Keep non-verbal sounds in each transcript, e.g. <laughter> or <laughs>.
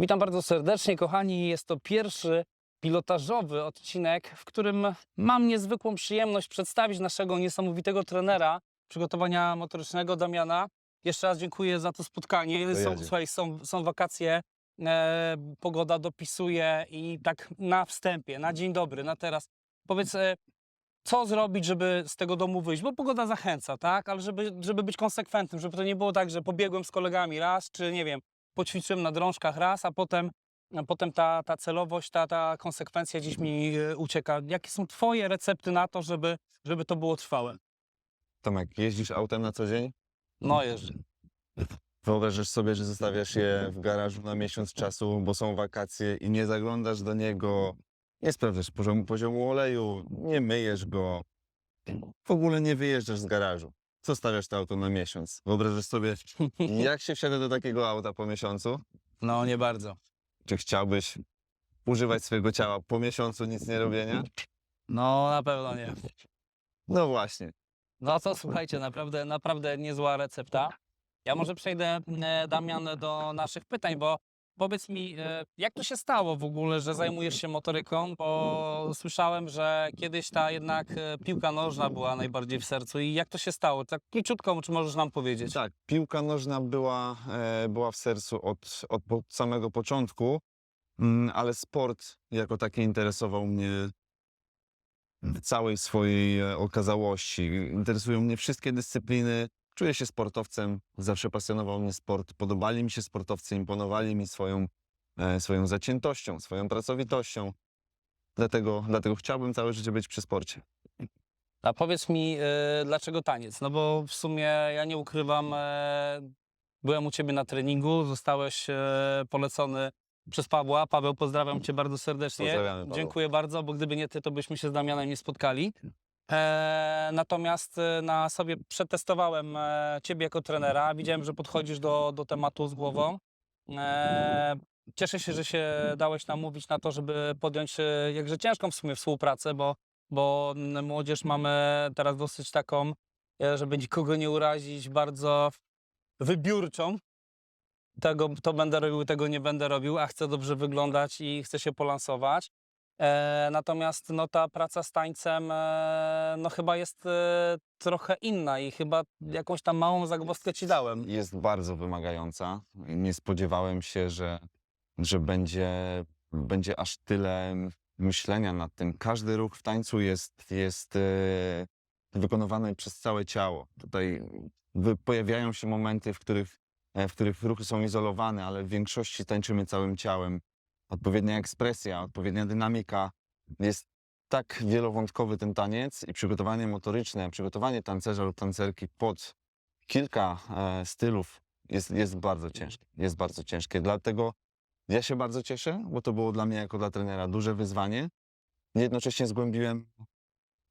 Witam bardzo serdecznie, kochani. Jest to pierwszy pilotażowy odcinek, w którym mam niezwykłą przyjemność przedstawić naszego niesamowitego trenera przygotowania motorycznego, Damiana. Jeszcze raz dziękuję za to spotkanie. Są, słuchaj, są, są wakacje, e, pogoda dopisuje i tak na wstępie, na dzień dobry, na teraz. Powiedz, e, co zrobić, żeby z tego domu wyjść? Bo pogoda zachęca, tak? Ale żeby, żeby być konsekwentnym, żeby to nie było tak, że pobiegłem z kolegami raz, czy nie wiem, poćwiczyłem na drążkach raz, a potem, a potem ta, ta celowość, ta, ta konsekwencja gdzieś mi e, ucieka. Jakie są Twoje recepty na to, żeby, żeby to było trwałe? Tomek, jeździsz autem na co dzień? No jeżdżę. Wyobrażasz sobie, że zostawiasz je w garażu na miesiąc czasu, bo są wakacje i nie zaglądasz do niego, nie sprawdzasz poziomu, poziomu oleju, nie myjesz go, w ogóle nie wyjeżdżasz z garażu. Zostawiasz to auto na miesiąc. Wyobrażasz sobie, <laughs> jak się wsiada do takiego auta po miesiącu? No nie bardzo. Czy chciałbyś używać swojego ciała po miesiącu nic nie robienia? No na pewno nie. No właśnie. No to słuchajcie, naprawdę, naprawdę niezła recepta. Ja może przejdę, e, Damian, do naszych pytań, bo powiedz mi, e, jak to się stało w ogóle, że zajmujesz się motoryką, bo słyszałem, że kiedyś ta jednak e, piłka nożna była najbardziej w sercu i jak to się stało? Tak króciutko, czy możesz nam powiedzieć? Tak, piłka nożna była, e, była w sercu od, od samego początku, mm, ale sport jako taki interesował mnie w całej swojej okazałości. Interesują mnie wszystkie dyscypliny. Czuję się sportowcem, zawsze pasjonował mnie sport. Podobali mi się sportowcy, imponowali mi swoją, e, swoją zaciętością, swoją pracowitością. Dlatego, dlatego chciałbym całe życie być przy sporcie. A powiedz mi, e, dlaczego taniec? No bo w sumie ja nie ukrywam, e, byłem u ciebie na treningu, zostałeś e, polecony przez Pawła. Paweł, pozdrawiam cię bardzo serdecznie. Pozdrawiamy, Paweł. Dziękuję bardzo, bo gdyby nie ty, to byśmy się z Damianem nie spotkali. E, natomiast e, na sobie przetestowałem e, ciebie jako trenera. Widziałem, że podchodzisz do, do tematu z głową. Cieszę się, że się dałeś namówić na to, żeby podjąć jakże ciężką w sumie współpracę, bo bo młodzież mamy teraz dosyć taką, żeby nikogo nie urazić, bardzo wybiórczą. Tego to będę robił, tego nie będę robił, a chcę dobrze wyglądać i chcę się polansować. E, natomiast no, ta praca z tańcem e, no, chyba jest e, trochę inna i chyba jakąś tam małą zagwozdkę ci dałem. jest bardzo wymagająca. Nie spodziewałem się, że, że będzie, będzie aż tyle myślenia nad tym. Każdy ruch w tańcu jest, jest wykonywany przez całe ciało. Tutaj pojawiają się momenty, w których, w których ruchy są izolowane, ale w większości tańczymy całym ciałem. Odpowiednia ekspresja, odpowiednia dynamika. Jest tak wielowątkowy ten taniec i przygotowanie motoryczne, przygotowanie tancerza lub tancerki pod kilka e, stylów jest, jest bardzo ciężkie. Jest bardzo ciężkie. Dlatego ja się bardzo cieszę, bo to było dla mnie jako dla trenera duże wyzwanie. Jednocześnie zgłębiłem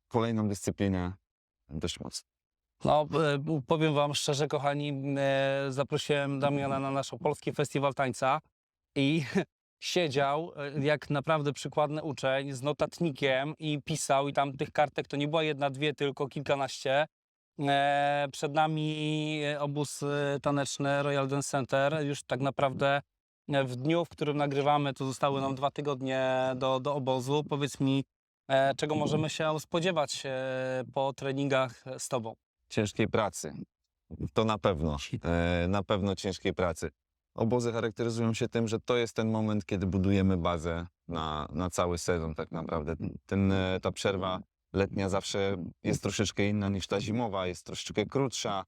kolejną dyscyplinę dość mocno. No, e, powiem wam szczerze, kochani, e, zaprosiłem Damiana na nasz Polski Festiwal Tańca i <laughs> siedział e, jak naprawdę przykładny uczeń z notatnikiem i pisał i tam tych kartek to nie była jedna, dwie, tylko kilkanaście. E, Przed nami e, obóz taneczny Royal Dance Center. Już tak naprawdę w dniu, w którym nagrywamy, to zostały nam dwa tygodnie do, do obozu. Powiedz mi, czego możemy się spodziewać po treningach z tobą? Ciężkiej pracy. To na pewno. Na pewno ciężkiej pracy. Obozy charakteryzują się tym, że to jest ten moment, kiedy budujemy bazę na, na cały sezon tak naprawdę. Ten, e, ta przerwa letnia zawsze jest troszeczkę inna niż ta zimowa, jest troszeczkę krótsza.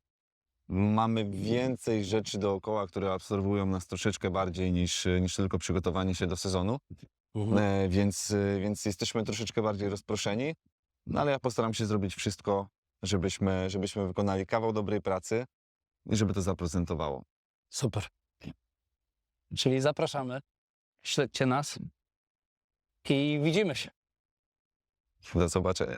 Mamy więcej rzeczy dookoła, które absorbują nas troszeczkę bardziej niż, niż tylko przygotowanie się do sezonu, e, więc, e, więc jesteśmy troszeczkę bardziej rozproszeni. No ale ja postaram się zrobić wszystko, żebyśmy, żebyśmy wykonali kawał dobrej pracy i żeby to zaprezentowało. Super. Czyli zapraszamy, śledźcie nas i widzimy się. Do zobaczenia.